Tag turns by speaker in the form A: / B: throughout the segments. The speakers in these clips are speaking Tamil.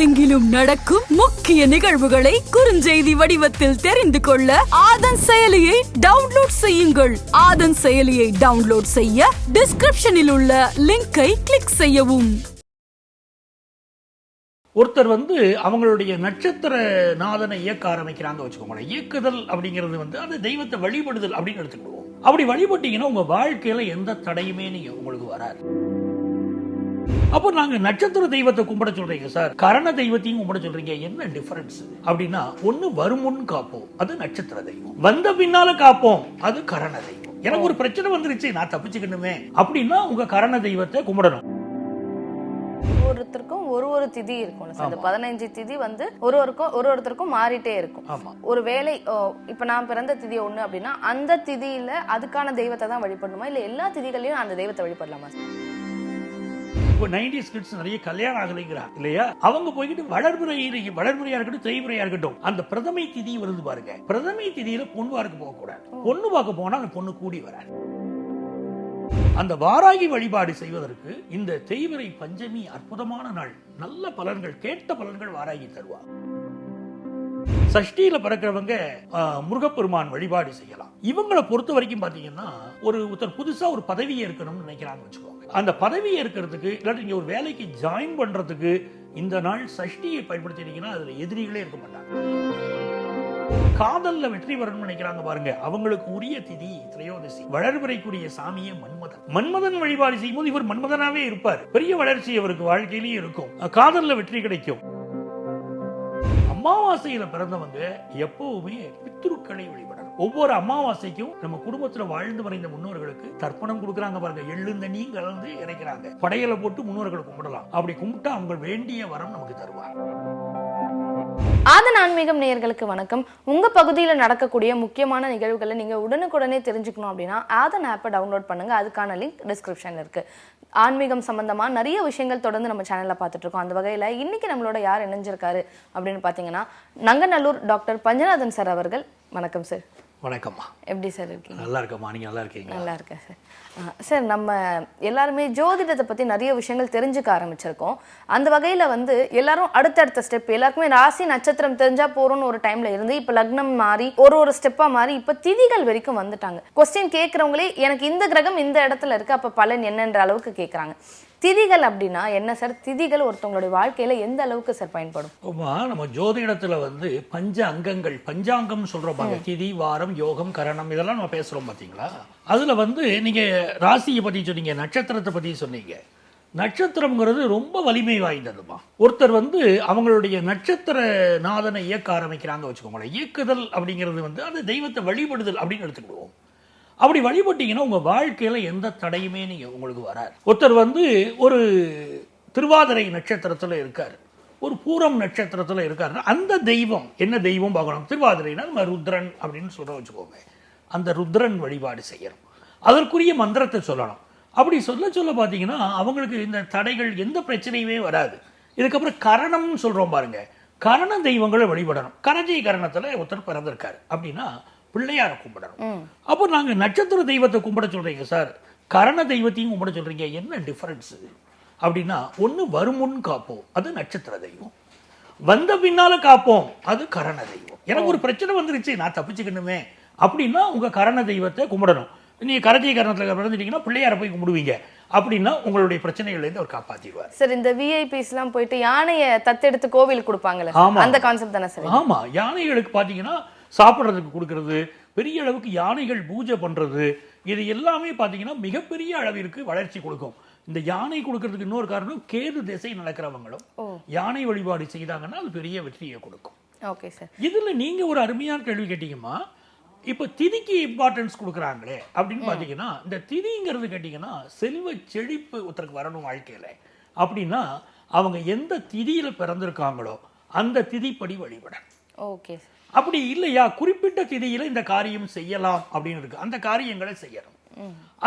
A: உலகெங்கிலும் நடக்கும் முக்கிய நிகழ்வுகளை குறுஞ்செய்தி வடிவத்தில் தெரிந்து கொள்ள ஆதன் செயலியை டவுன்லோட் செய்யுங்கள். ஆதன் செயலியை டவுன்லோட் செய்ய டிஸ்கிரிப்ஷனில் உள்ள லிங்கை கிளிக் செய்யவும்.
B: ஒருத்தர் வந்து அவங்களுடைய நட்சத்திர நாதனை இயக்க ஆரம்பிக்கிறாங்க வச்சுக்கோங்களேன். இயக்குதல் அப்படிங்கிறது வந்து அந்த தெய்வத்தை வழிபடுதல் அப்படின்னு எடுத்துக்கிடுவோம். அப்படி வழிபட்டீங்கன்னா உங்க வாழ்க்கையில எந்த தடையுமே நீங்க உங்களுக்கு வராது. அப்போ நாங்க நட்சத்திர தெய்வத்தை கும்பிட சொல்றீங்க சார் கரண தெய்வத்தையும் கும்பிட சொல்றீங்க. என்ன டிஃபரன்ஸ் அப்படின்னா ஒண்ணு வருமுன் காப்போம் அது நட்சத்திர தெய்வம். வந்த பின்னால காப்போம் அது கரண தெய்வம். எனக்கு ஒரு பிரச்சனை வந்துருச்சு நான் தப்பிச்சுக்கணுமே. அப்படின்னா உங்க கரண தெய்வத்தை கும்பிடணும்.
C: ஒருத்தருக்கும் ஒரு ஒரு திதி இருக்கும்ல சார் இந்த பதினஞ்சு திதி வந்து ஒரு ஒருக்கும் ஒரு ஒருத்தருக்கும் மாறிட்டே இருக்கும். ஒரு வேலை இப்ப நான் பிறந்த திதி ஒண்ணு அப்படின்னா அந்த திதியில அதுக்கான தெய்வத்தை தான் வழிபடணுமா? இல்ல எல்லா திதிகளையும் அந்த தெய்வத்தை வழிபடலாமா சார்
B: இப்போ நைன்டிஸ் கிட்ஸ் நிறைய கல்யாணம் ஆகலைங்கிறாங்க இல்லையா? அவங்க போய்கிட்டு வளர்முறை வளர்முறையா இருக்கட்டும் தேய்முறையா இருக்கட்டும். அந்த பிரதமை திதி வருது பாருங்க. பிரதமை திதியில பொண்ணு பார்க்க போக கூடாது பொண்ணு பார்க்க போனா அந்த பொண்ணு கூடி வராது. அந்த வாராகி வழிபாடு செய்வதற்கு இந்த தேய்முறை பஞ்சமி அற்புதமான நாள். நல்ல பலன்கள் கேட்ட பலன்கள் வாராகி தருவா சஷ்டியில பிறக்கிறவங்க முருகப்பெருமான் வழிபாடு செய்யலாம். இவங்களை பொறுத்த வரைக்கும் பாத்தீங்கன்னா ஒரு ஒருத்தர் புதுசா ஒரு பதவி ஏற்கணும்னு நினைக்கிறாங்க வச்சுக்கோங்க. அந்த பதவி ஏற்கிறதுக்கு இல்லாட்டி நீங்க ஒரு வேலைக்கு ஜாயின் பண்றதுக்கு இந்த நாள் சஷ்டியை பயன்படுத்தினீங்கன்னா அதுல எதிரிகளே இருக்க மாட்டாங்க. காதல்ல வெற்றி பெறணும்னு நினைக்கிறாங்க பாருங்க. அவங்களுக்கு உரிய திதி திரையோதசி. வளர்வரைக்குரிய சாமியே மன்மதன். மன்மதன் வழிபாடு செய்யும்போது இவர் மன்மதனாவே இருப்பார். பெரிய வளர்ச்சி அவருக்கு வாழ்க்கையிலேயே இருக்கும். காதல்ல வெற்றி கிடைக்கும். அமாவாசையில பிறந்தவங்க எப்பவுமே பித்ருக்களை வழிபடணும். ஒவ்வொரு அமாவாசைக்கும் நம்ம குடும்பத்துல வாழ்ந்து மறைந்த முன்னோர்களுக்கு தர்ப்பணம் கொடுக்கறாங்க பாருங்க. எள்ளு நீங்க கலந்து இறைக்கிறாங்க. படையலை போட்டு முன்னோர்களை கும்பிடலாம். அப்படி கும்பிட்டா அவங்க வேண்டிய வரம் நமக்கு தருவாங்க.
C: ஆதன் ஆன்மீகம் நேயர்களுக்கு வணக்கம். உங்க பகுதியில் நடக்கக்கூடிய முக்கியமான நிகழ்வுகளை நீங்க உடனுக்குடனே தெரிஞ்சுக்கணும் அப்படின்னா ஆதன் ஆப்பை டவுன்லோட் பண்ணுங்க. அதுக்கான லிங்க் டிஸ்கிரிப்ஷன்ல இருக்கு. ஆன்மீகம் சம்பந்தமா நிறைய விஷயங்கள் தொடர்ந்து நம்ம சேனல்ல பார்த்துட்டு இருக்கோம். அந்த வகையில இன்னைக்கு நம்மளோட யார் இணைஞ்சிருக்காரு அப்படின்னு பாத்தீங்கன்னா நங்கநல்லூர் டாக்டர் பஞ்சநாதன் சார் அவர்கள். வணக்கம் சார்
B: வணக்கம்மா.
C: எப்படி சார் இருக்கீங்க?
B: நல்லா இருக்கம்மா நீங்க நல்லா இருக்கீங்க
C: நல்லா இருக்கேன் சார் சார் நம்ம எல்லாருமே ஜோதிடத்தை பத்தி நிறைய விஷயங்கள் தெரிஞ்சுக்க ஆரம்பிச்சிருக்கோம். அந்த வகையில வந்து எல்லாரும் அடுத்தடுத்த ஸ்டெப் எல்லாருக்குமே ராசி நட்சத்திரம் தெரிஞ்சா போறோம்னு ஒரு டைம்ல இருந்து இப்ப லக்னம் மாறி ஒரு ஒரு ஸ்டெப்பா மாறி இப்ப திதிகள் வரைக்கும் வந்துட்டாங்க. கொஸ்டின் கேட்கறவங்களே எனக்கு இந்த கிரகம் இந்த இடத்துல இருக்கு அப்ப பலன் என்னன்ற அளவுக்கு கேட்கறாங்க திதிகள் அப்படின்னா என்ன சார்? திதிகள் ஒருத்தவங்களுடைய வாழ்க்கையில எந்த அளவுக்கு சார் பயன்படும்?
B: ஆமா நம்ம ஜோதிடத்துல வந்து பஞ்ச அங்கங்கள் பஞ்சாங்கம் சொல்றோம் பாருங்க. திதி வாரம் யோகம் கரணம் இதெல்லாம் நம்ம பேசுறோம் பாத்தீங்களா? அதுல வந்து நீங்க ராசியை பத்தி சொன்னீங்க நட்சத்திரத்தை பத்தி சொன்னீங்க. நட்சத்திரம்ங்கிறது ரொம்ப வலிமை வாய்ந்ததுமா. ஒருத்தர் வந்து அவங்களுடைய நட்சத்திர நாதனை இயக்க ஆரம்பிக்கிறாங்க வச்சுக்கோங்களேன். இயக்குதல் அப்படிங்கிறது வந்து அந்த தெய்வத்தை வழிபடுதல் அப்படின்னு எடுத்துக்கிடுவோம். அப்படி வழிபட்டீங்கன்னா உங்கள் வாழ்க்கையில எந்த தடையுமே நீங்கள் உங்களுக்கு வராது. ஒருத்தர் வந்து ஒரு திருவாதிரை நட்சத்திரத்தில் இருக்கார். ஒரு பூரம் நட்சத்திரத்தில் இருக்காருன்னா அந்த தெய்வம் என்ன தெய்வம் பார்க்கணும்? திருவாதிரைனா நம்ம ருத்ரன் அப்படின்னு சொல்ல வச்சுக்கோங்க. அந்த ருத்ரன் வழிபாடு செய்யணும். அதற்குரிய மந்திரத்தை சொல்லணும். அப்படி சொல்ல சொல்ல பார்த்தீங்கன்னா அவங்களுக்கு இந்த தடைகள் எந்த பிரச்சனையுமே வராது. இதுக்கப்புறம் கரணம்னு சொல்கிறோம் பாருங்க. கரண தெய்வங்களை வழிபடணும். கரஜை கரணத்தில் ஒருத்தர் பிறந்திருக்கார். அப்படின்னா பிள்ளையார கும்பிடணும். அப்போ நாங்க நட்சத்திர தெய்வத்தை கும்பிட சொல்றீங்க சார். கரண தெய்வத்தையும் கும்பிட சொல்றீங்க. என்ன டிஃபரன்ஸ் அப்படின்னா ஒண்ணு வருமுன் காப்போம் அது நட்சத்திர தெய்வம். வந்த பின்னால காப்போம் அது கரண தெய்வம். எனக்கு ஒரு பிரச்சனை வந்துருச்சு நான் தப்பிச்சுக்கணுமே. அப்படின்னா உங்க கரண தெய்வத்தை கும்பிடணும். நீங்க கரஜை கரணத்துல பிறந்துட்டீங்கன்னா பிள்ளையார போய் கும்பிடுவீங்க. அப்படின்னா உங்களுடைய பிரச்சனைகள்ல இருந்து அவர் காப்பாத்திடுவார்.
C: சார் இந்த விஐபிஸ் எல்லாம் போயிட்டு யானையை தத்தெடுத்து கோவில் கொடுப்பாங்கல்ல
B: ஆமா.
C: சார் அந்த கான்செப்ட் தானே சார்
B: ஆமா. யானைகளுக்கு பாத்தீங்கன்னா சாப்பிடுறதுக்கு கொடுக்கறது பெரிய அளவுக்கு யானைகள் பூஜை பண்றது இது எல்லாமே பாத்தீங்கன்னா மிகப்பெரிய அளவிற்கு வளர்ச்சி கொடுக்கும். இந்த யானை கொடுக்கறதுக்கு இன்னொரு காரணம் கேது திசை நடக்கிறவங்களும் யானை வழிபாடு செய்தாங்கன்னா அது பெரிய வெற்றியை கொடுக்கும்.
C: ஓகே சார்
B: இதுல நீங்க ஒரு அருமையான கேள்வி கேட்டீங்கம்மா இப்ப திதிக்கு இம்பார்ட்டன்ஸ் கொடுக்குறாங்களே அப்படின்னு பாத்தீங்கன்னா இந்த திதிங்கிறது கேட்டீங்கன்னா செல்வ செழிப்பு ஒருத்தருக்கு வரணும் வாழ்க்கையில. அப்படின்னா அவங்க எந்த திதியில பிறந்திருக்காங்களோ அந்த திதிப்படி வழிபடணும்.
C: ஓகே
B: அப்படி இல்லையா? குறிப்பிட்ட திதியில இந்த காரியம் செய்யலாம் அப்படின்னு இருக்கு. அந்த காரியங்களை செய்யணும்.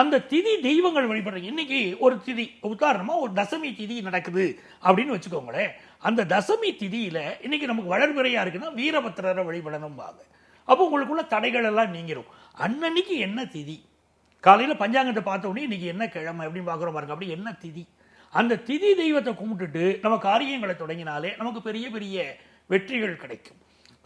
B: அந்த திதி தெய்வங்கள் வழிபடுறீங்க இன்னைக்கு ஒரு திதி உதாரணமா ஒரு தசமி திதி நடக்குது அப்படின்னு வச்சுக்கோங்களேன். அந்த தசமி திதியில இன்னைக்கு நமக்கு வளர்பிறையா இருக்குன்னா வீரபத்திரரை வழிபடணும்பாங்க. அப்போ உங்களுக்குள்ள தடைகள் எல்லாம் நீங்கிரும். அன்னன்னைக்கு என்ன திதி? காலையில பஞ்சாங்கத்தை பார்த்த உடனே இன்னைக்கு என்ன கிழமை அப்படின்னு பார்க்குறோம் பாருங்க. அப்படி என்ன திதி? அந்த திதி தெய்வத்தை கும்பிட்டுட்டு நம்ம காரியங்களை தொடங்கினாலே நமக்கு பெரிய பெரிய வெற்றிகள் கிடைக்கும்.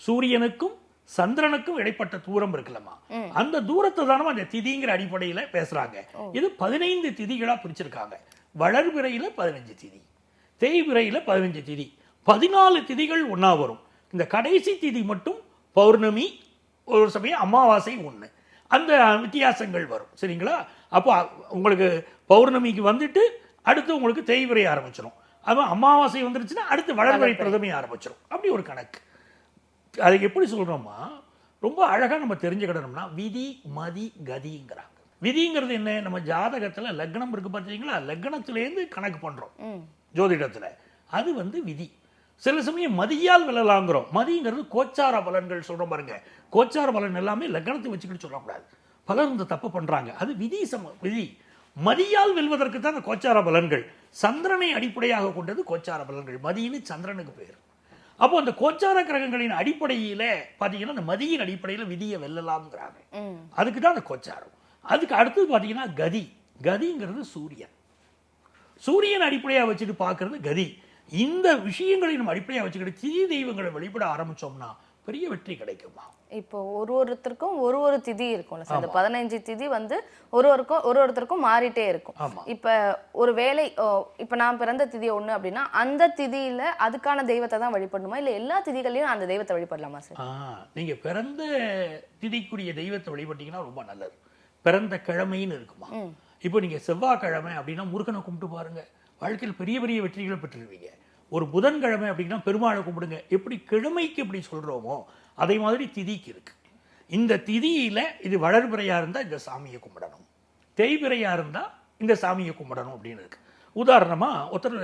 B: சூரியனுக்கும் சந்திரனுக்கும் இடைப்பட்ட தூரம் இருக்குல்லம்மா. அந்த தூரத்தை தானே அந்த திதிங்கிற அடிப்படையில பேசுறாங்க. இது பதினைந்து திதிகளா பிரிச்சிருக்காங்க. வளர்பிறையில பதினஞ்சு திதி தேய்பிறையில பதினஞ்சு திதி. பதினாலு திதிகள் ஒண்ணா வரும். இந்த கடைசி திதி மட்டும் பௌர்ணமி ஒரு சமயம் அமாவாசை ஒண்ணு. அந்த வித்தியாசங்கள் வரும். சரிங்களா? அப்போ உங்களுக்கு பௌர்ணமிக்கு வந்துட்டு அடுத்து உங்களுக்கு தேய்பிறை ஆரம்பிச்சிடும் அப்போ அமாவாசை வந்துருச்சுன்னா அடுத்து வளர்பிறை பிரதமை ஆரம்பிச்சிடும் அப்படி ஒரு கணக்கு. அதை எப்படி சொல்றோமா ரொம்ப அழகா நம்ம தெரிஞ்சுக்கிடணும்னா விதி மதி கதிங்கிறாங்க. விதிங்கிறது என்ன? நம்ம ஜாதகத்துல லக்னம் இருக்கு பார்த்தீங்களா லக்னத்திலேருந்து கணக்கு பண்றோம். ஜோதிடத்துல. அது வந்து விதி. சில சமயம் மதியால் விழலாங்கிறோம். மதிங்கிறது கோச்சார பலன்கள் சொல்றோம் பாருங்க. கோச்சார பலன் எல்லாமே லக்னத்தை வச்சுக்கிட்டு சொல்லக்கூடாது. பலர் இந்த தப்பு பண்றாங்க. அது விதி சம விதி. மதியால் வெல்வதற்கு தான் அந்த கோச்சார பலன்கள். சந்திரனை அடிப்படையாக கொண்டது கோச்சார பலன்கள். மதின்னு சந்திரனுக்கு பேர். அப்போ அந்த கோச்சார கிரகங்களின் அடிப்படையில பாத்தீங்கன்னா அந்த மதியின் அடிப்படையில விதியை வெல்லலாம்ங்கிறாங்க. அதுக்கு தான் அந்த கோச்சாரம். அதுக்கு அடுத்தது பாத்தீங்கன்னா கதி. கதிங்கிறது சூரியன். சூரியன் அடிப்படையா வச்சுட்டு பார்க்கிறது கதி. இந்த விஷயங்களை நம்ம அடிப்படையா வச்சுக்கிட்டு திதி தெய்வங்களை வழிபட ஆரம்பிச்சோம்னா பெரிய வெற்றி கிடைக்குமா?
C: இப்போ ஒரு ஒருத்தருக்கும் ஒரு ஒரு திதி இருக்கும்ல சார். இந்த பதினஞ்சு திதி வந்து ஒரு ஒருக்கும் ஒரு ஒருத்தருக்கும் மாறிட்டே இருக்கும். இப்ப ஒரு வேலை இப்ப நான் பிறந்த திதி ஒண்ணு அப்படின்னா அந்த திதியில அதுக்கான தெய்வத்தை தான் வழிபடணுமா? இல்ல எல்லா திதிகளையும் அந்த தெய்வத்தை வழிபடலாமா சார்?
B: நீங்க பிறந்த திதிக்குரிய தெய்வத்தை வழிபட்டீங்கன்னா ரொம்ப நல்லது. பிறந்த கிழமைன்னு இருக்குமா? இப்போ நீங்க செவ்வாய்க்கிழமை அப்படின்னா முருகனை கும்பிட்டு பாருங்க. வாழ்க்கையில் பெரிய பெரிய வெற்றிகளை பெற்றுருவீங்க. ஒரு புதன்கிழமை அப்படின்னா பெருமாளை கும்பிடுங்க. எப்படி கிழமைக்கு எப்படி சொல்றோமோ அதே மாதிரி திதிக்கு இருக்கு. இந்த திதியில இது வளர்பிறையா இருந்தா இந்த சாமியை கும்பிடணும். தேய்பிறையா இருந்தா இந்த சாமியை கும்பிடணும் அப்படின்னு இருக்கு. உதாரணமா ஒருத்தர்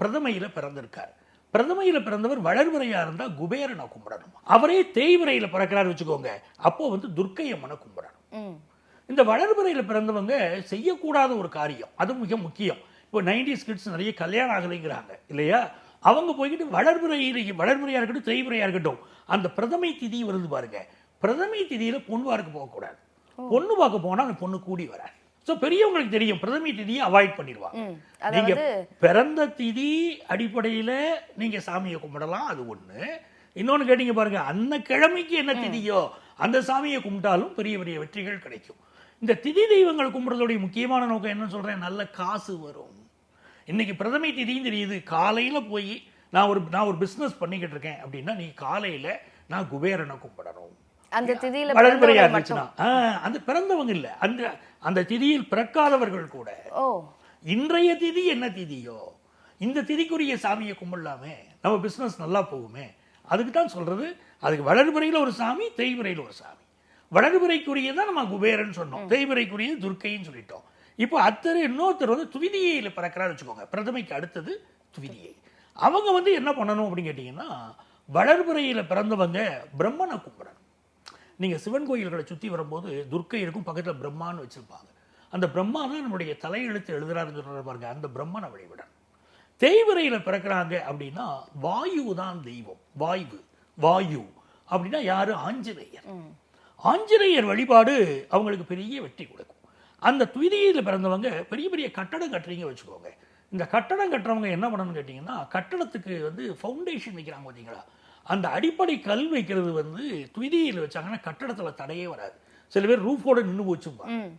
B: பிரதமையில பிறந்திருக்கார். பிரதமையில பிறந்தவர் வளர்பிறையா இருந்தா குபேரனை கும்பிடணும். அவரே தேய்பிறையில பிறக்கிறாரு வச்சுக்கோங்க. அப்போ வந்து துர்க்கை அம்மனை கும்பிடணும் இந்த வளர்பிறையில் பிறந்தவங்க செய்யக்கூடாத ஒரு காரியம் அது மிக முக்கியம். இப்போ நைன்டிஸ் கிட்ஸ் நிறைய கல்யாணம் ஆகலைங்கிறாங்க இல்லையா? அவங்க போய்கிட்டு வளர்பிறையில் வளர்பிறையா இருக்கட்டும் தேய்பிறையா இருக்கட்டும். அந்த பிரதமை திதி வருது பாருங்க. பிரதமை திதியில பொண்ணு பார்க்க போகக்கூடாது பொண்ணு பார்க்க போனா அந்த பொண்ணு கூடி வராது. ஸோ பெரியவங்களுக்கு தெரியும் பிரதமை திதியை அவாய்ட் பண்ணிடுவாங்க.
C: ம் அத
B: நீங்க
C: வந்து
B: பிறந்த திதி அடிப்படையில நீங்க சாமியை கும்பிடலாம் அது ஒண்ணு. இன்னொன்னு கேட்டீங்க பாருங்க அந்த கிழமைக்கு என்ன திதியோ அந்த சாமியை கும்பிட்டாலும் பெரிய பெரிய வெற்றிகள் கிடைக்கும். இந்த திதி தெய்வங்களை கும்பிடுறதுடைய முக்கியமான நோக்கம் என்ன சொல்றேன் நல்ல காசு வரும். இன்னைக்கு பிரதமை திதியும் தெரியுது காலையில போய் நான் ஒரு நான் ஒரு பிசினஸ் பண்ணிக்கிட்டு இருக்கேன் அப்படின்னா நீ காலையில நான் குபேரனை கும்பிடணும்.
C: அந்த திதியில
B: வளர்பிறையா இருந்துச்சுன்னா அந்த பிறந்தவங்க இல்ல. அந்த அந்த திதியில் பிறக்காதவர்கள் கூட. இன்றைய திதி என்ன திதியோ? இந்த திதிக்குரிய சாமியை கும்பிடலாமே. நம்ம பிசினஸ் நல்லா போகுமே. அதுக்கு தான் சொல்றது அதுக்கு வளர்பிறையில் ஒரு சாமி தேய்பிறையில் ஒரு சாமி. வளர்பிறைக்குரியதான் நம்ம குபேரன் சொன்னோம். தேய்பிறைக்குரியது துர்க்கைன்னு சொல்லிட்டோம். இப்போ அத்தர் இன்னொருத்தர் வந்து துவிதியையில பிறக்கிறாரு வச்சுக்கோங்க. பிரதமைக்கு அடுத்தது துவிதியை. அவங்க வந்து என்ன பண்ணணும் அப்படின்னு கேட்டீங்கன்னா வளர்பிறையில பிறந்தவங்க பிரம்மனை கும்பிடணும். நீங்க சிவன் கோயில்களை சுத்தி வரும்போது துர்க்கை இருக்கும் பக்கத்துல பிரம்மான்னு வச்சிருப்பாங்க. அந்த பிரம்மா தான் நம்முடைய தலையெழுத்து எழுதுறாருன்னு சொல்றாரு பாருங்க. அந்த பிரம்மனை வழிவிடணும் தேய்விரையில பிறக்கிறாங்க அப்படின்னா வாயு தான் தெய்வம். வாயு வாயு. அப்படின்னா யாரு? ஆஞ்சநேயர். ஆஞ்சநேயர் வழிபாடு அவங்களுக்கு பெரிய வெற்றி கொடுக்கும். அந்த துதியில பிறந்தவங்க பெரிய பெரிய கட்டடம் கட்டுறீங்க வச்சுக்கோங்க. இந்த கட்டடம் கட்டுறவங்க என்ன பண்ணணும்னு கேட்டிங்கன்னா கட்டடத்துக்கு வந்து ஃபவுண்டேஷன் வைக்கிறாங்க பார்த்தீங்களா அந்த அடிப்படை கல் வைக்கிறது வந்து துதியில் வச்சாங்கன்னா கட்டடத்துல தடையே வராது. சில பேர் ரூஃபோட நின்று போச்சுப்பாங்க
C: ம்.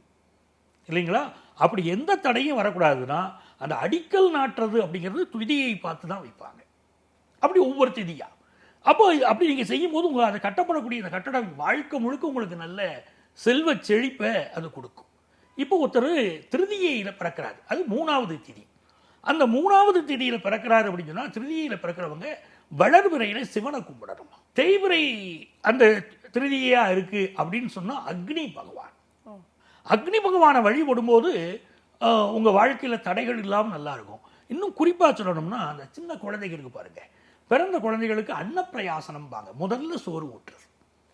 B: இல்லைங்களா? அப்படி எந்த தடையும் வரக்கூடாதுன்னா அந்த அடிக்கல் நாட்டுறது அப்படிங்கிறது துதியை பார்த்து தான் வைப்பாங்க. அப்படி ஒவ்வொரு திதியா. அப்போ அப்படி நீங்க செய்யும் போது உங்க அதை கட்டப்படக்கூடிய அந்த கட்டடம் வாழ்க்கை முழுக்க உங்களுக்கு நல்ல செல்வ செழிப்பை அது கொடுக்கும். இப்போ ஒருத்தர் திருதியையில பிறக்கிறாரு. அது மூணாவது திதி. அந்த மூணாவது திதியில பிறக்கிறாரு அப்படின்னு சொன்னா திருதியையில பிறக்கிறவங்க வளர்பிறையில சிவனை கும்பிடணும். தேய்பிறை அந்த திருதியா இருக்கு அப்படின்னு சொன்னா அக்னி பகவான். அக்னி பகவானை வழிபடும்போது ஆஹ், உங்க வாழ்க்கையில தடைகள் இல்லாம நல்லா இருக்கும். இன்னும் குறிப்பா சொல்லணும்னா அந்த சின்ன குழந்தைங்க இருக்கு பாருங்க. பிறந்த குழந்தைகளுக்கு அன்னப்பிரயாசனம்பாங்க. முதல்ல சோறு ஊட்டுறது.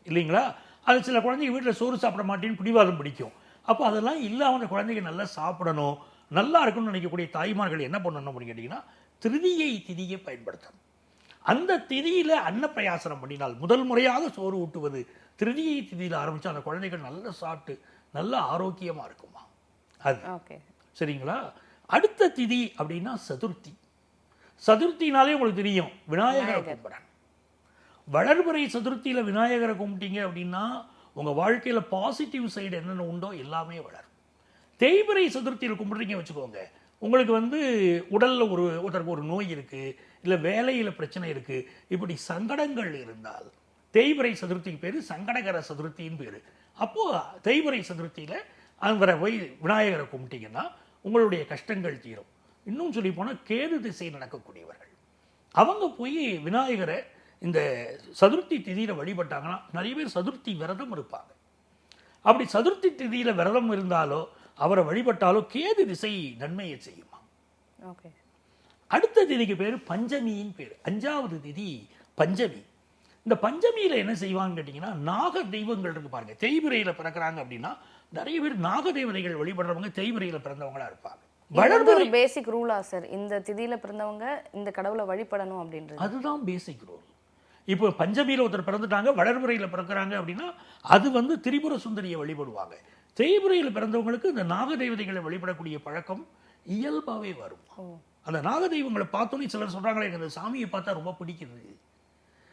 B: இல்லைங்களா? அது சில குழந்தைங்க வீட்டில் சோறு சாப்பிட மாட்டேன்னு பிடிவாதம் பிடிக்கும். அப்போ அதெல்லாம் இல்லாம அந்த குழந்தைங்க நல்லா சாப்பிடணும். நல்லா இருக்கணும்னு நினைக்கக்கூடிய தாய்மார்கள் என்ன பண்ணணும் அப்படின்னு கேட்டிங்கன்னா திருதியை திதியை பயன்படுத்தணும். அந்த திதியில அன்னப்பிரயாசனம் பண்ணினால் முதல் முறையாக சோறு ஊட்டுவது திருதியை திதியில ஆரம்பிச்சு அந்த குழந்தைகள் நல்லா சாப்பிட்டு நல்ல ஆரோக்கியமா இருக்குமா? அது.
C: ஓகே.
B: சரிங்களா? அடுத்த திதி அப்படின்னா சதுர்த்தி. சதுர்த்தினாலே உங்களுக்கு தெரியும். விநாயகரை கும்பிடணும் வளர்பிறை சதுர்த்தியில விநாயகரை கும்பிட்டீங்க அப்படின்னா உங்க வாழ்க்கையில பாசிட்டிவ் சைடு என்னென்ன உண்டோ எல்லாமே வளரும். தேய்பிறை சதுர்த்தியில் கும்பிட்றீங்க வச்சுக்கோங்க. உங்களுக்கு வந்து உடல்ல ஒரு ஒருத்தருக்கு ஒரு நோய் இருக்கு இல்ல வேலையில பிரச்சனை இருக்கு இப்படி சங்கடங்கள் இருந்தால் தேய்பிறை சதுர்த்திக்கு பேரு சங்கடகர சதுர்த்தின்னு பேரு. அப்போ தேய்பிறை சதுர்த்தியில அவரை போய் விநாயகரை கும்பிட்டீங்கன்னா உங்களுடைய கஷ்டங்கள் தீரும். இன்னும் சொல்லி போனா கேது திசை நடக்கக்கூடியவர்கள். அவங்க போய் விநாயகரை இந்த சதுர்த்தி திதியில வழிபட்டாங்கன்னா நிறைய பேர் சதுர்த்தி விரதம் இருப்பாங்க. அப்படி சதுர்த்தி திதியில விரதம் இருந்தாலோ அவரை வழிபட்டாலோ கேது திசை நன்மையை செய்யுமா?
C: ஓகே.
B: அடுத்த திதிக்கு பேர் பஞ்சமியின் பேர். அஞ்சாவது திதி பஞ்சமி. இந்த பஞ்சமியில என்ன செய்வாங்கன்னு கேட்டிங்கன்னா நாக தெய்வங்கள் இருக்கு பாருங்க. தேய்பிரையில பிறக்கிறாங்க அப்படின்னா நிறைய பேர் நாக தேவதைகள் வழிபடுறவங்க தேய்பிரையில பிறந்தவங்களா இருப்பாங்க.
C: ஒரு பேசிக் ரூலா சார் இந்த திதியில பிறந்தவங்க இந்த கடவுளை வழிபடணும் அப்படின்றது.
B: அதுதான் பேசிக் ரூல் இப்போ பஞ்சமியில் ஒருத்தர் பிறந்துட்டாங்க வளர்முறையில் பிறக்கிறாங்க அப்படின்னா அது வந்து திரிபுர சுந்தரியை வழிபடுவாங்க. தேய்முறையில் பிறந்தவங்களுக்கு இந்த நாக தெய்வதைகளை வழிபடக்கூடிய பழக்கம் இயல்பாகவே வரும். அந்த நாக தெய்வங்களை பார்த்தோன்னே சிலர் சொல்றாங்களே எனக்கு அந்த சாமியை பார்த்தா ரொம்ப பிடிக்குது.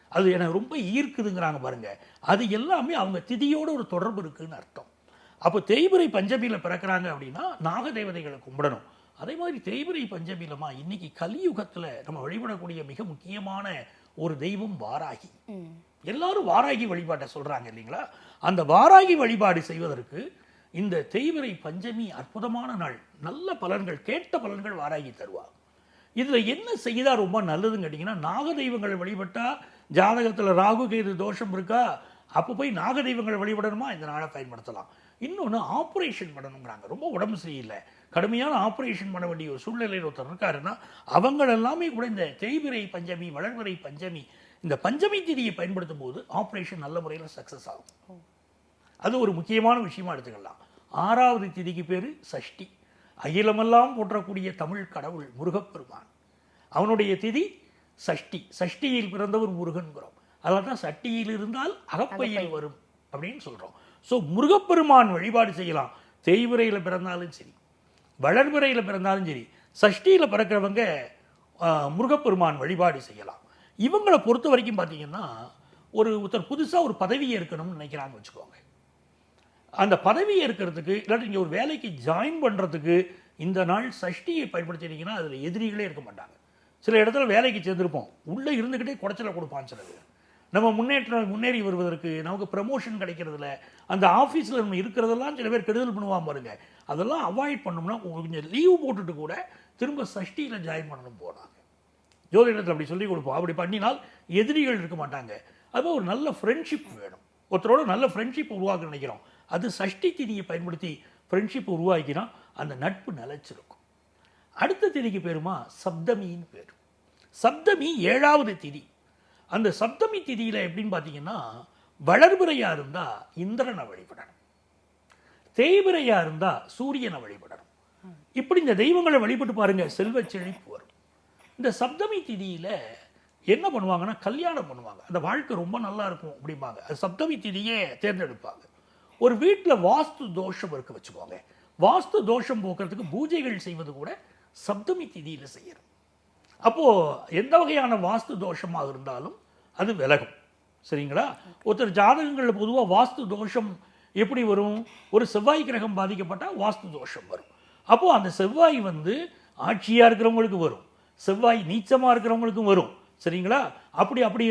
B: அது எனக்கு ரொம்ப ஈர்க்குதுங்கிறாங்க பாருங்க. அது எல்லாமே அவங்க திதியோட ஒரு தொடர்பு இருக்குன்னு அர்த்தம். அப்போ தேய்பிரை பஞ்சமியில் பிறக்கிறாங்க அப்படின்னா நாக தேவதைகளை கும்பிடணும். அதே மாதிரி தேய்பிரை பஞ்சமியிலமா இன்னைக்கு கலியுகத்துல நம்ம வழிபடக்கூடிய மிக முக்கியமான ஒரு தெய்வம் வாராகி. எல்லாரும் வாராகி வழிபாட்டை சொல்றாங்க இல்லைங்களா? அந்த வாராகி வழிபாடு செய்வதற்கு இந்த தேய்பிரை பஞ்சமி அற்புதமான நாள் நல்ல பலன்கள் கேட்ட பலன்கள் வாராகி தருவா இதுல என்ன செய்தா ரொம்ப நல்லதுன்னு கேட்டிங்கன்னா நாக தெய்வங்களை வழிபட்டா ஜாதகத்துல ராகு கேது தோஷம் இருக்கா? அப்போ போய் நாக தெய்வங்களை வழிபடணுமா? இந்த நாளை பயன்படுத்தலாம். இன்னொன்று ஆப்ரேஷன் பண்ணணுங்கிறாங்க. ரொம்ப உடம்பு சரியில்லை. கடுமையான ஆப்ரேஷன் பண்ண வேண்டிய ஒரு சூழ்நிலையில் ஒருத்தர் இருக்காருன்னா அவங்க எல்லாமே கூட இந்த தேய்பிரை பஞ்சமி வளர்பிறை பஞ்சமி இந்த பஞ்சமி திதியை பயன்படுத்தும் போது ஆப்ரேஷன் நல்ல முறையில் சக்ஸஸ் ஆகும். அது ஒரு முக்கியமான விஷயமா எடுத்துக்கலாம். ஆறாவது திதிக்கு பேரு சஷ்டி. அகிலமெல்லாம் போற்றக்கூடிய தமிழ் கடவுள் முருகப்பெருமான். அவனுடைய திதி சஷ்டி. சஷ்டியில் பிறந்தவர் முருகன்கிறோம். அதனால தான் சட்டியில் இருந்தால் அகப்பையில் வரும் அப்படின்னு சொல்றோம். ஸோ முருகப்பெருமான் வழிபாடு செய்யலாம். தேய்விரையில் பிறந்தாலும் சரி வளர்முறையில் பிறந்தாலும் சரி சஷ்டியில் பிறக்கிறவங்க முருகப்பெருமான் வழிபாடு செய்யலாம். இவங்களை பொறுத்த வரைக்கும் பார்த்தீங்கன்னா ஒரு ஒருத்தர் புதுசாக ஒரு பதவி ஏற்கணும்னு நினைக்கிறாங்க வச்சுக்கோங்க. அந்த பதவி ஏற்கிறதுக்கு இல்லாட்டி நீங்கள் ஒரு வேலைக்கு ஜாயின் பண்ணுறதுக்கு இந்த நாள் சஷ்டியை பயன்படுத்தினீங்கன்னா அதில் எதிரிகளே இருக்க மாட்டாங்க. சில இடத்துல வேலைக்கு சேர்ந்துருப்போம். உள்ளே இருந்துக்கிட்டே குடைச்சலை கொடுப்பான் சிலது. நம்ம முன்னேற்றம் முன்னேறி வருவதற்கு நமக்கு ப்ரமோஷன் கிடைக்கிறதுல அந்த ஆஃபீஸில் நம்ம இருக்கிறதெல்லாம் சில பேர் கெடுதல் பண்ணுவான் பாருங்க. அதெல்லாம் அவாய்ட் பண்ணோம்னா கொஞ்சம் லீவ் போட்டுட்டு கூட திரும்ப சஷ்டியில் ஜாயின் பண்ணணும் போனாங்க ஜோதிடத்தில் அப்படி சொல்லி கொடுப்போம். அப்படி பண்ணினால் எதிரிகள் இருக்க மாட்டாங்க. அதுவும் ஒரு நல்ல ஃப்ரெண்ட்ஷிப் வேணும். ஒருத்தரோட நல்ல ஃப்ரெண்ட்ஷிப் உருவாக்க நினைக்கிறோம். அது சஷ்டி திதியை பயன்படுத்தி ஃப்ரெண்ட்ஷிப் உருவாக்கினா அந்த நட்பு நிலச்சிருக்கும். அடுத்த திதிக்கு பேருமா? சப்தமின்னு பேர். சப்தமி ஏழாவது திதி. அந்த சப்தமி திதியில எப்படின்னு பார்த்தீங்கன்னா வளர்பிறையா இருந்தா இந்திரனை வழிபடணும். தேய்பிறையா இருந்தா சூரியனை வழிபடணும். இப்படி இந்த தெய்வங்களை வழிபட்டு பாருங்க செல்வ செழிப்பு வரும். இந்த சப்தமி திதியில என்ன பண்ணுவாங்கன்னா கல்யாணம் பண்ணுவாங்க. அந்த வாழ்க்கை ரொம்ப நல்லா இருக்கும் அப்படிம்பாங்க. அது சப்தமி திதியே தேர்ந்தெடுப்பாங்க. ஒரு வீட்டில் வாஸ்து தோஷம் இருக்க வச்சுக்கோங்க. வாஸ்து தோஷம் போக்குறதுக்கு பூஜைகள் செய்வது கூட சப்தமி திதியில செய்யணும். அப்போது எந்த வகையான வாஸ்து தோஷமாக இருந்தாலும் அது விலகும். சரிங்களா? ஒருத்தர் ஜாதகங்களில் பொதுவாக வாஸ்து தோஷம் எப்படி வரும்? ஒரு செவ்வாய் கிரகம் பாதிக்கப்பட்டால் வாஸ்து தோஷம் வரும். அப்போது அந்த செவ்வாய் வந்து ஆட்சியாக இருக்கிறவங்களுக்கு வரும். செவ்வாய் நீச்சமாக இருக்கிறவங்களுக்கும் வரும். சரிங்களா? அப்படி அப்படி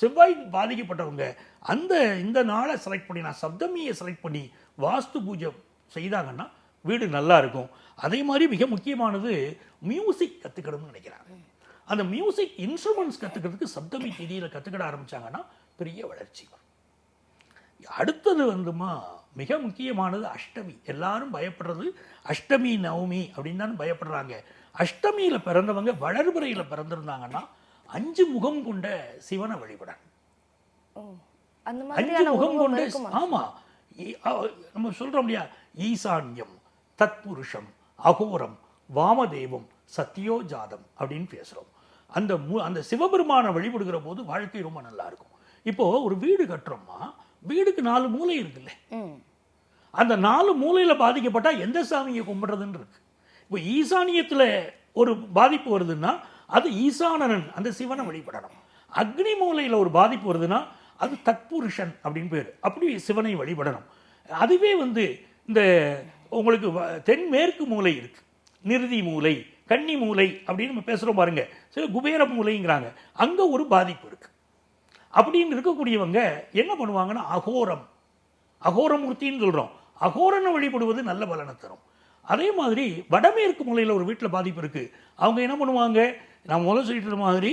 B: செவ்வாய் பாதிக்கப்பட்டவங்க அந்த இந்த நாளை செலக்ட் பண்ணி நான் சப்தமியை செலக்ட் பண்ணி வாஸ்து பூஜை செய்தாங்கன்னா வீடு நல்லா இருக்கும். அதே மாதிரி மிக முக்கியமானது மியூசிக் கற்றுக்கணும்னு நினைக்கிறாங்க. அந்த மியூசிக் இன்ஸ்ட்ருமெண்ட்ஸ் கற்றுக்கிறதுக்கு சப்தமி திதியில் கற்றுக்கிட ஆரம்பிச்சாங்கன்னா பெரிய வளர்ச்சி வரும். அடுத்தது வந்துமா மிக முக்கியமானது அஷ்டமி. எல்லாரும் பயப்படுறது அஷ்டமி நவமி அப்படின்னு தான் பயப்படுறாங்க. அஷ்டமியில பிறந்தவங்க வளர்பிறையில பிறந்திருந்தாங்கன்னா அஞ்சு முகம் கொண்ட சிவனை
C: அந்த
B: அஞ்சு முகம் கொண்ட
C: இருக்குமா?
B: ஆமா. ஈ- அ- நம்ம சொல்றோம் இல்லையா? ஈசான்யம் தத்புருஷம் அகோரம் வாமதேவம் சத்யோஜாதம் அப்படின்னு பேசுறோம். அந்த மு- அந்த சிவபெருமானை வழிபடுகிற போது வாழ்க்கை ரொம்ப நல்லா இருக்கும் இப்போ ஒரு வீடு கட்டுறோம்னா வீடுக்கு நாலு மூலை இருக்குல்ல. அந்த நாலு மூலையில பாதிக்கப்பட்டா எந்த சாமியை கும்பிடுறதுன்னு இருக்கு. இப்போ ஈசானியத்துல ஒரு பாதிப்பு வருதுன்னா அது ஈசானனன் அந்த சிவனை வழிபடணும். அக்னி மூலையில் ஒரு பாதிப்பு வருதுன்னா அது தத்புருஷன் அப்படின்னு பேர். அப்படி சிவனை வழிபடணும். அதுவே வந்து இந்த உங்களுக்கு தென்மேற்கு மூலை இருக்கு. நிருதி மூலை. கன்னி மூலை அப்படின்னு நம்ம பேசுகிறோம் பாருங்க. சில குபேர மூலைங்கிறாங்க. அங்கே ஒரு பாதிப்பு இருக்குது அப்படின்னு இருக்கக்கூடியவங்க என்ன பண்ணுவாங்கன்னா அகோரம். அகோரமூர்த்தின்னு சொல்கிறோம் அகோரனை வழிபடுவது நல்ல பலனை தரும். அதே மாதிரி வடமேற்கு மூலையில் ஒரு வீட்டில் பாதிப்பு இருக்குது அவங்க என்ன பண்ணுவாங்க? நான் முதல்ல சொல்லிட்டு மாதிரி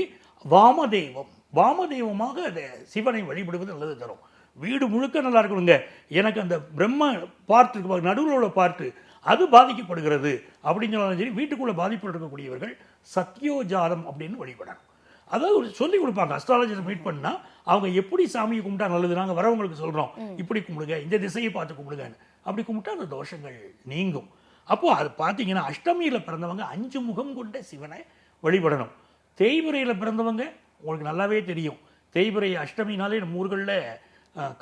B: வாமதெய்வம் வாமதெய்வமாக அதை சிவனை வழிபடுவது நல்லது தரும். வீடு முழுக்க நல்லா இருக்கணுங்க. எனக்கு அந்த பிரம்ம பார்ட் இருக்கு நடுவில் உள்ள பார்ட்டு அது பாதிக்கப்படுகிறது. அப்படின்னு சொன்னாலும் சரி வீட்டுக்குள்ள பாதிப்பு இருக்கக்கூடியவர்கள் சத்யோஜாதம் அப்படின்னு வழிபடணும். அதாவது ஒரு சொல்லி கொடுப்பாங்க. அஸ்ட்ராலஜர் மீட் பண்ணா அவங்க எப்படி சாமியை கும்பிட்டா நல்லது? நாங்கள் வரவங்களுக்கு சொல்றோம். இப்படி கும்பிடுங்க இந்த திசையை பார்த்து கும்பிடுங்கன்னு. அப்படி கும்பிட்டா அந்த தோஷங்கள் நீங்கும். அப்போ அது பார்த்தீங்கன்னா அஷ்டமியில பிறந்தவங்க அஞ்சு முகம் கொண்ட சிவனை வழிபடணும். தேய்பிரையில் பிறந்தவங்க உங்களுக்கு நல்லாவே தெரியும். தேய்பிரை அஷ்டமினாலே நம்ம ஊர்களில்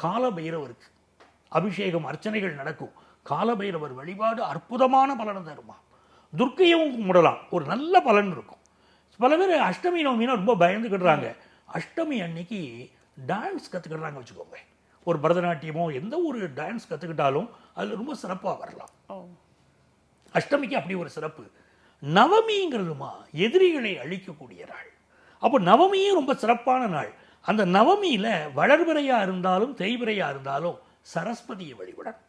B: கால பைரவருக்கு அபிஷேகம் அர்ச்சனைகள் நடக்கும். காலபைரவர் வழிபாடு அற்புதமான பலனை தருமா? துர்க்கையும் கும்பிடலாம் ஒரு நல்ல பலன் இருக்கும். பல பேர் அஷ்டமி நவமினா ரொம்ப பயந்துக்கிடுறாங்க அஷ்டமி அன்னைக்கு டான்ஸ் கற்றுக்கிடுறாங்க வச்சுக்கோங்க. ஒரு பரதநாட்டியமோ எந்த ஒரு டான்ஸ் கற்றுக்கிட்டாலும் அதில் ரொம்ப சிறப்பாக வரலாம். அஷ்டமிக்கு அப்படி ஒரு சிறப்பு. நவமிங்கிறதுமா எதிரிகளை அழிக்கக்கூடிய நாள். அப்போ நவமியும் ரொம்ப சிறப்பான நாள். அந்த நவமியில வளர்பிறையா இருந்தாலும் தேய்பிறையா இருந்தாலும் சரஸ்வதியை வழிபடணும்.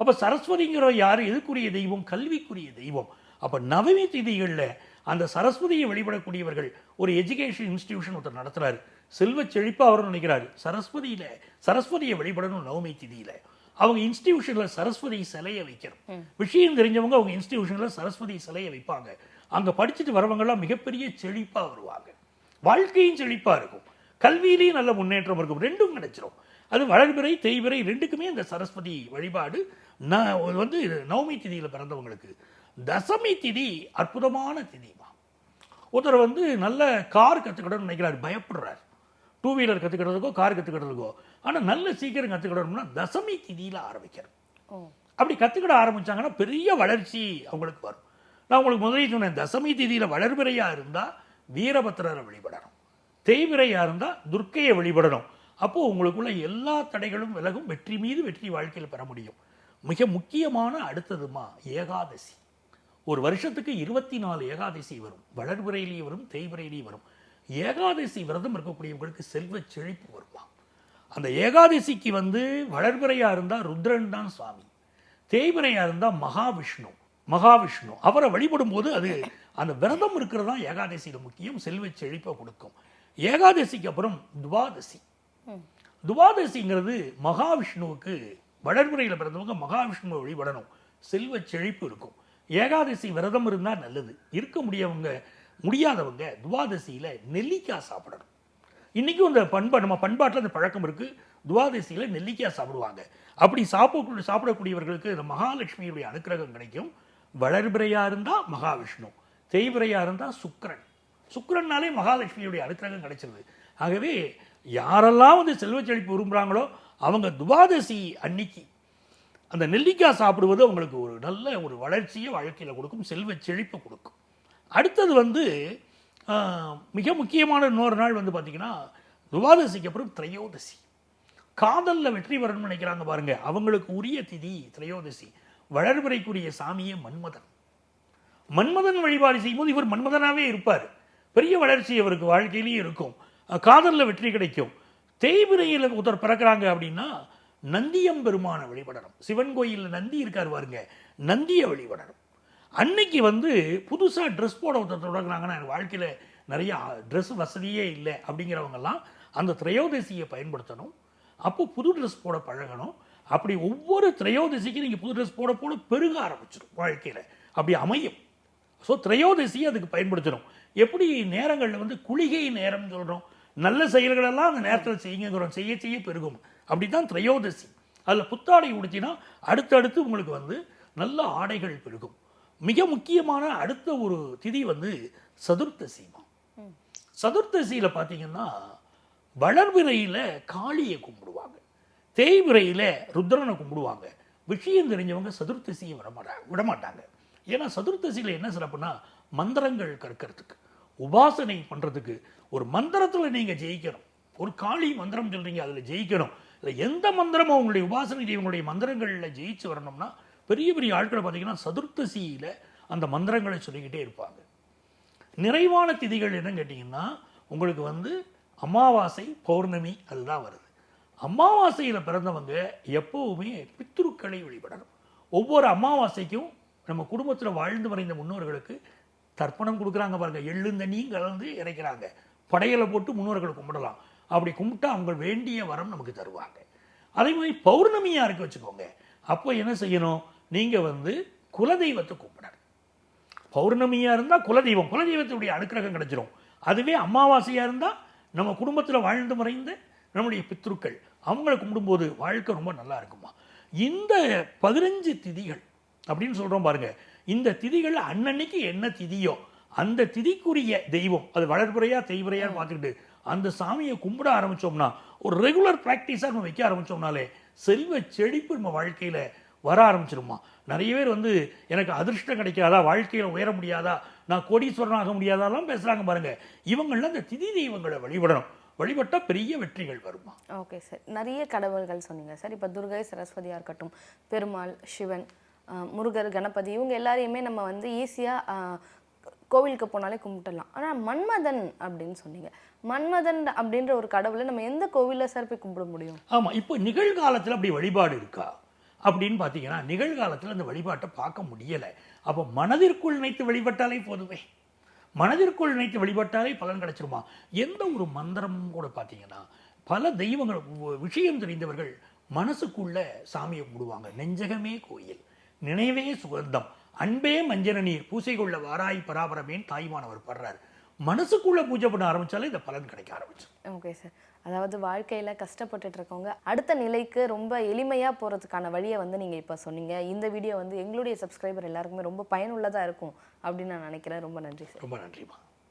B: அப்போ சரஸ்வதிங்கிற யார்? எதுக்குரிய தெய்வம்? கல்விக்குரிய தெய்வம். அப்போ நவமி திதிகளில் அந்த சரஸ்வதியை வழிபடக்கூடியவர்கள் ஒரு எஜுகேஷன் இன்ஸ்டிடியூஷன் ஒருத்தர் நடத்துறாரு. செல்வ செழிப்பா அவர் நினைக்கிறாரு. சரஸ்வதியில சரஸ்வதியை வழிபடணும் நவமி திதியில. அவங்க இன்ஸ்டிடியூஷன்ல சரஸ்வதி சிலையை வைக்கணும். விஷயம் தெரிஞ்சவங்க அவங்க இன்ஸ்டிடியூஷன்ல சரஸ்வதி சிலையை வைப்பாங்க. அங்க படிச்சுட்டு வரவங்கலாம் மிகப்பெரிய செழிப்பா வருவாங்க. வாழ்க்கையும் செழிப்பா இருக்கும். கல்வியிலையும் நல்ல முன்னேற்றம் இருக்கும். ரெண்டும் கிடைச்சிரும். அது வளர்பிறை தேய்பிறை ரெண்டுக்குமே இந்த சரஸ்வதி வழிபாடு ந- வந்து நவமி திதியில பிறந்தவங்களுக்கு. தசமி திதி அற்புதமான திதிமா ஒருத்தர் வந்து நல்ல கார் கற்றுக்கிடணும்னு நினைக்கிறாரு பயப்படுறாரு. டூ வீலர் கற்றுக்கிறதுக்கோ கார் கற்றுக்கிறதுக்கோ ஆனால் நல்ல சீக்கிரம் கற்றுக்கிடணும்னா தசமி திதியில் ஆரம்பிக்கணும்.
C: ஓ.
B: அப்படி கற்றுக்கிட ஆரம்பிச்சாங்கன்னா பெரிய வளர்ச்சி அவங்களுக்கு வரும். நான் உங்களுக்கு முதலே சொன்னேன் தசமி திதியில் வளர்பிறையாக இருந்தால் வீரபத்திரரை வழிபடணும். தேய்பிறையாக இருந்தால் துர்க்கையை வழிபடணும். அப்போ உங்களுக்குள்ள எல்லா தடைகளும் விலகும் வெற்றி மீது வெற்றி வாழ்க்கையில் பெற முடியும். மிக முக்கியமான அடுத்ததுமா ஏகாதசி. ஒரு வருஷத்துக்கு இருபத்தி நாலு ஏகாதசி வரும். வளர்பிறையிலேயே வரும் தேய்பிறையிலேயே வரும். ஏகாதசி விரதம் இருக்கக்கூடியவங்களுக்கு செல்வ செழிப்பு வருமா? அந்த ஏகாதசிக்கு வந்து வளர்பிறையா இருந்தா ருத்ரன் தான் சுவாமி. தேய்பிறையா இருந்தா மகாவிஷ்ணு மகாவிஷ்ணு. அவரை வழிபடும் போது அது அந்த விரதம் இருக்கிறது தான் ஏகாதசியில முக்கியம் செல்வ செழிப்பை கொடுக்கும். ஏகாதசிக்கு அப்புறம் துவாதசி. துவாதசிங்கிறது மகாவிஷ்ணுவுக்கு வளர்முறையில் பிறந்தவங்க மகாவிஷ்ணுவை வழிபடணும். செல்வ செழிப்பு இருக்கும். ஏகாதசி விரதம் இருந்தால் நல்லது. இருக்க முடியவங்க முடியாதவங்க துவாதசியில நெல்லிக்காய் சாப்பிடணும். இன்னைக்கும் அந்த பண்பா நம்ம பண்பாட்டில் அந்த பழக்கம் இருக்கு. துவாதசியில நெல்லிக்காய் சாப்பிடுவாங்க. அப்படி சாப்பிட சாப்பிடக்கூடியவர்களுக்கு இந்த மகாலட்சுமியுடைய அனுக்கிரகம் கிடைக்கும். வளர்பிறையா இருந்தால் மகாவிஷ்ணு தேய்பிறையா இருந்தால் சுக்கிரன். சுக்கரன்னாலே மகாலட்சுமியுடைய அனுக்கிரகம் கிடைச்சிருது. ஆகவே யாரெல்லாம் வந்து செல்வ செழிப்பு விரும்புகிறாங்களோ அவங்க துவாதசி அன்னைக்கு அந்த நெல்லிக்காய் சாப்பிடுவது அவங்களுக்கு ஒரு நல்ல ஒரு வளர்ச்சியை வாழ்க்கையில் கொடுக்கும் செல்வ செழிப்பை கொடுக்கும். அடுத்தது வந்து மிக முக்கியமான இன்னொரு நாள் வந்து பார்த்திங்கன்னா துவாதசிக்கு அப்புறம் திரையோதசி. காதலில் வெற்றி வரணும்னு நினைக்கிறாங்க பாருங்கள் அவங்களுக்கு உரிய திதி திரையோதசி. வளர்முறைக்குரிய சாமியே மன்மதன். மன்மதன் வழிபாடு செய்யும்போது இவர் மன்மதனாகவே இருப்பார். பெரிய வளர்ச்சி அவருக்கு வாழ்க்கையிலேயும் இருக்கும். காதலில் வெற்றி கிடைக்கும். தேய்பிரையில் ஒருத்தர் பிறக்கிறாங்க அப்படின்னா நந்தியம் பெருமானை வழிபடணும். சிவன் கோயிலில் நந்தி இருக்கார் பாருங்க நந்தியை வழிபடணும். அன்னைக்கு வந்து புதுசாக ட்ரெஸ் போட ஒருத்தர் தொடங்குறாங்கன்னா எனக்கு வாழ்க்கையில் நிறையா ட்ரெஸ் வசதியே இல்லை அப்படிங்கிறவங்கெல்லாம் அந்த திரையோதசியை பயன்படுத்தணும். அப்போ புது ட்ரெஸ் போட பழகணும். அப்படி ஒவ்வொரு திரையோதசிக்கு நீங்கள் புது ட்ரெஸ் போட போட பெருக ஆரம்பிச்சிடும் வாழ்க்கையில். அப்படி அமையும். ஸோ திரையோதசியை அதுக்கு பயன்படுத்தணும். எப்படி நேரங்களில் வந்து குளிகை நேரம் சொல்கிறோம் நல்ல செயல்களெல்லாம் அந்த நேரத்தில் செய்யுங்கிறோம் செய்ய செய்ய பெருகும். அப்படி தான் திரையோதசி. அதில் புத்தாடை உடுத்தினா அடுத்தடுத்து உங்களுக்கு வந்து நல்ல ஆடைகள் பெருகும். மிக முக்கியமான அடுத்த ஒரு திதி வந்து சதுர்த்தசிமா சதுர்த்தசியில் பார்த்தீங்கன்னா வளர்பிறையில் காளியை கும்பிடுவாங்க. தேய்பிறையில் ருத்ரனை கும்பிடுவாங்க. விஷயம் தெரிஞ்சவங்க சதுர்த்தசியை விட மாட்டாங்க விட மாட்டாங்க. ஏன்னா சதுர்த்தசியில் என்ன சிறப்புனா மந்திரங்கள் கற்கிறதுக்கு உபாசனை பண்ணுறதுக்கு ஒரு மந்திரத்தில் நீங்கள் ஜெயிக்கணும். ஒரு காளி மந்திரம் சொல்கிறீங்க அதில் ஜெயிக்கணும். இல்லை எந்த மந்திரமும் உங்களுடைய உபாசனை தெய்வங்களுடைய மந்திரங்களில் ஜெயிச்சு வரணும்னா பெரிய பெரிய ஆட்களை பார்த்தீங்கன்னா சதுர்த்தசியில் அந்த மந்திரங்களை சொல்லிக்கிட்டே இருப்பாங்க. நிறைவான திதிகள் என்னன்னு கேட்டிங்கன்னா உங்களுக்கு வந்து அமாவாசை பௌர்ணமி அதுதான் வருது. அமாவாசையில் பிறந்தவங்க எப்போவுமே பித்ருக்களை வழிபடணும். ஒவ்வொரு அமாவாசைக்கும் நம்ம குடும்பத்தில் வாழ்ந்து மறைந்த முன்னோர்களுக்கு தர்ப்பணம் கொடுக்குறாங்க பாருங்கள் எள்ளுந்தண்ணியும் கலந்து இறைக்கிறாங்க. படையலை போட்டு முன்னோர்களை கும்பிடலாம். அப்படி கும்பிட்டா அவங்க வேண்டிய வரம் நமக்கு தருவாங்க. அதே மாதிரி பௌர்ணமியாக இருக்க வச்சுக்கோங்க. அப்போ என்ன செய்யணும்? நீங்கள் வந்து குலதெய்வத்தை கும்பிடணும். பௌர்ணமியாக இருந்தால் குலதெய்வம். குலதெய்வத்துடைய அனுக்கிரகம் கிடைச்சிரும். அதுவே அமாவாசையாக இருந்தால் நம்ம குடும்பத்தில் வாழ்ந்து மறைந்த நம்முடைய பித்ருக்கள். அவங்கள கும்பிடும்போது வாழ்க்கை ரொம்ப நல்லா இருக்குமா? இந்த பதினஞ்சு திதிகள் அப்படின்னு சொல்கிறோம் பாருங்கள் இந்த திதிகள் அன்னன்னைக்கு என்ன திதியோ அந்த திதிக்குரிய தெய்வம் அது வளர்புறையா தெய்வரையான்னு பார்த்துக்கிட்டு அந்த சாமியை கும்பிட ஆரம்பித்தோம்னா ஒரு ரெகுலர் ப்ராக்டிஸாக நம்ம வைக்க ஆரம்பிச்சோம்னாலே செல்வ செழிப்பு நம்ம வாழ்க்கையில் வர ஆரம்பிச்சிருமா? நிறைய பேர் வந்து எனக்கு அதிர்ஷ்டம் கிடைக்காதா? வாழ்க்கையில் உயர முடியாதா? நான் கோடீஸ்வரன் ஆக முடியாதாலாம் பேசுகிறாங்க பாருங்கள் இவங்களாம் இந்த திதி தெய்வங்களை வழிபடணும். வழிபட்டால் பெரிய வெற்றிகள் வருமா?
C: Okay sir. நிறைய கடவுள்கள் சொன்னீங்க சார். இப்போ துர்கை சரஸ்வதியாக இருக்கட்டும் பெருமாள் சிவன் முருகர் கணபதி இவங்க எல்லாரையுமே நம்ம வந்து ஈஸியாக கோவிலுக்கு போனாலே கும்பிட்டுடலாம். ஆனால் மன்மதன் அப்படின்னு சொன்னீங்க. மன்மதன் அப்படின்ற ஒரு கடவுளை நம்ம எந்த கோவிலில் சார் போய் கும்பிட முடியும்?
B: ஆமாம் இப்போ நிகழ்காலத்தில் அப்படி வழிபாடு இருக்கா? அப்படின்னு பார்த்தீங்கன்னா நிகழ்காலத்தில் அந்த வழிபாட்டை பார்க்க முடியலை. அப்போ மனதிற்குள் நினைத்து வழிபட்டாலே போதுமே. மனதிற்குள் நினைத்து வழிபட்டாலே பலன் கிடைச்சிருமா? எந்த ஒரு மந்திரமும் கூட பார்த்தீங்கன்னா பல தெய்வங்கள் விஷயம் தெரிந்தவர்கள் மனசுக்குள்ள சாமியை கும்பிடுவாங்க. நெஞ்சகமே கோயில் நினைவே சுகந்தம். அன்பே மஞ்சன நீர் பூசை கொள்ள வாராய் பராபரமேன் தாய்மானவர் படுறாரு. மனசுக்குள்ள பூஜை பண்ண ஆரம்பிச்சாலே இந்த பலன் கிடைக்க ஆரம்பிச்சு
C: ஓகே சார் அதாவது வாழ்க்கையில் கஷ்டப்பட்டுட்டு இருக்கவங்க அடுத்த நிலைக்கு ரொம்ப எளிமையாக போகிறதுக்கான வழியை வந்து நீங்கள் இப்போ சொன்னீங்க. இந்த வீடியோ வந்து எங்களுடைய சப்ஸ்கிரைபர் எல்லாருக்குமே ரொம்ப பயனுள்ளதாக இருக்கும் அப்படின்னு நான் நினைக்கிறேன். ரொம்ப நன்றி சார்
B: ரொம்ப நன்றிமா